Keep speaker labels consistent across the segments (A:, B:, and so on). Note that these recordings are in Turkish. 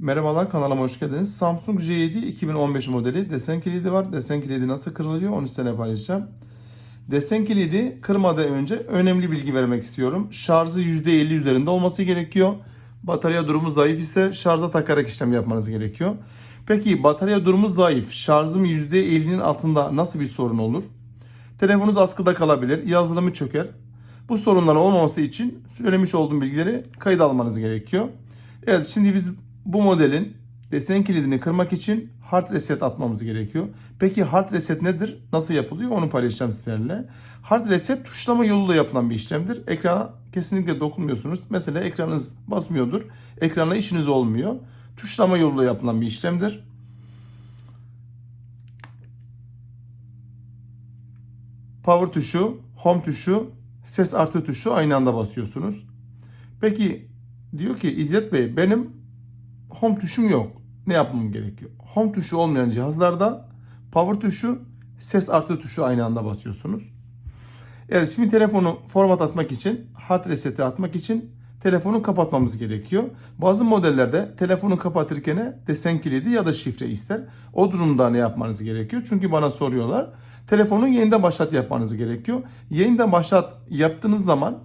A: Merhabalar kanalıma hoş geldiniz. Samsung J7 2015 modeli desen kilidi var. Desen kilidi nasıl kırılıyor onu sizinle paylaşacağım. Desen kilidi kırmadan önce önemli bilgi vermek istiyorum. Şarjı %50 üzerinde olması gerekiyor. Batarya durumu zayıf ise şarja takarak işlem yapmanız gerekiyor. Peki batarya durumu zayıf, şarjım %50'nin altında nasıl bir sorun olur? Telefonunuz askıda kalabilir, yazılımı çöker. Bu sorunlar olmaması için söylemiş olduğum bilgileri kayıt almanız gerekiyor. Evet şimdi biz bu modelin desen kilidini kırmak için hard reset atmamız gerekiyor. Peki hard reset nedir? Nasıl yapılıyor? Onu paylaşacağım sizlerle. Hard reset tuşlama yoluyla yapılan bir işlemdir. Ekrana kesinlikle dokunmuyorsunuz. Mesela ekranınız basmıyordur. Ekrana işiniz olmuyor. Tuşlama yoluyla yapılan bir işlemdir. Power tuşu, home tuşu, ses artı tuşu aynı anda basıyorsunuz. Peki diyor ki İzzet Bey benim home tuşum yok. Ne yapmam gerekiyor? Home tuşu olmayan cihazlarda power tuşu, ses artı tuşu aynı anda basıyorsunuz. Evet şimdi telefonu format atmak için, hard reset'i atmak için telefonu kapatmamız gerekiyor. Bazı modellerde telefonu kapatırken desen kilidi ya da şifre ister. O durumda ne yapmanız gerekiyor? Çünkü bana soruyorlar. Telefonu yeniden başlat yapmanız gerekiyor. Yeniden başlat yaptığınız zaman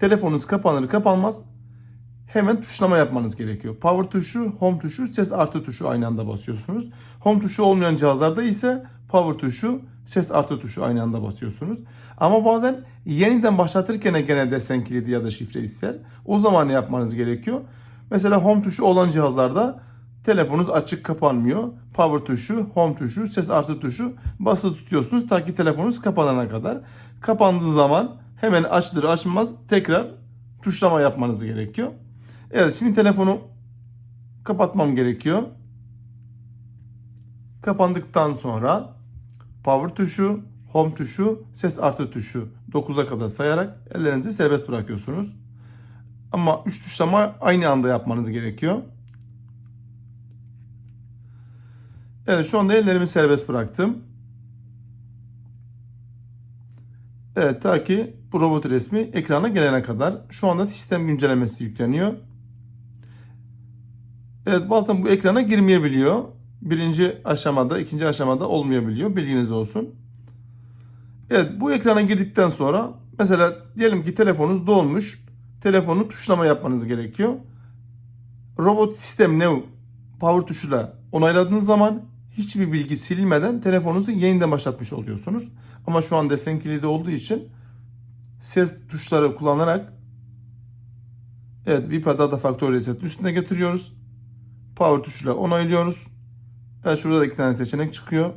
A: telefonunuz kapanır kapanmaz hemen tuşlama yapmanız gerekiyor. Power tuşu, home tuşu, ses artı tuşu aynı anda basıyorsunuz. Home tuşu olmayan cihazlarda ise power tuşu, ses artı tuşu aynı anda basıyorsunuz. Ama bazen yeniden başlatırken gene desen kilidi ya da şifre ister. O zaman ne yapmanız gerekiyor? Mesela home tuşu olan cihazlarda telefonunuz açık kapanmıyor. Power tuşu, home tuşu, ses artı tuşu basılı tutuyorsunuz ta ki telefonunuz kapanana kadar. Kapandığı zaman hemen açılır açmaz tekrar tuşlama yapmanız gerekiyor. Evet şimdi telefonu kapatmam gerekiyor. Kapandıktan sonra power tuşu, home tuşu, ses artı tuşu 9'a kadar sayarak ellerinizi serbest bırakıyorsunuz. Ama 3 tuşlama aynı anda yapmanız gerekiyor. Evet şu anda ellerimi serbest bıraktım. Evet ta ki bu robot resmi ekrana gelene kadar. Şu anda sistem güncellemesi yükleniyor. Evet bazen bu ekrana girmeyebiliyor. Birinci aşamada, ikinci aşamada olmayabiliyor. Bilginiz olsun. Evet bu ekrana girdikten sonra mesela diyelim ki telefonunuz dolmuş. Telefonu tuşlama yapmanız gerekiyor. Robot sistem ne power tuşuyla onayladığınız zaman hiçbir bilgi silinmeden telefonunuzu yeniden başlatmış oluyorsunuz. Ama şu an desen kilidi olduğu için ses tuşları kullanarak evet VIPA Data Factory Reset üstüne getiriyoruz. Power tuşuyla onaylıyoruz. Evet şurada da iki tane seçenek çıkıyor.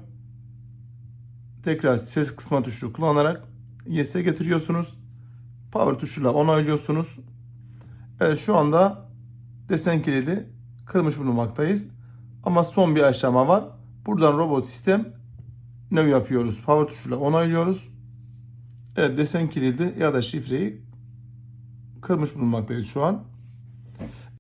A: Tekrar ses kısma tuşu kullanarak Yes'e getiriyorsunuz. Power tuşuyla onaylıyorsunuz. Evet şu anda desen kilidi kırmış bulunmaktayız. Ama son bir aşama var. Buradan robot sistem ne yapıyoruz? Power tuşuyla onaylıyoruz. Evet desen kilidi ya da şifreyi kırmış bulunmaktayız şu an.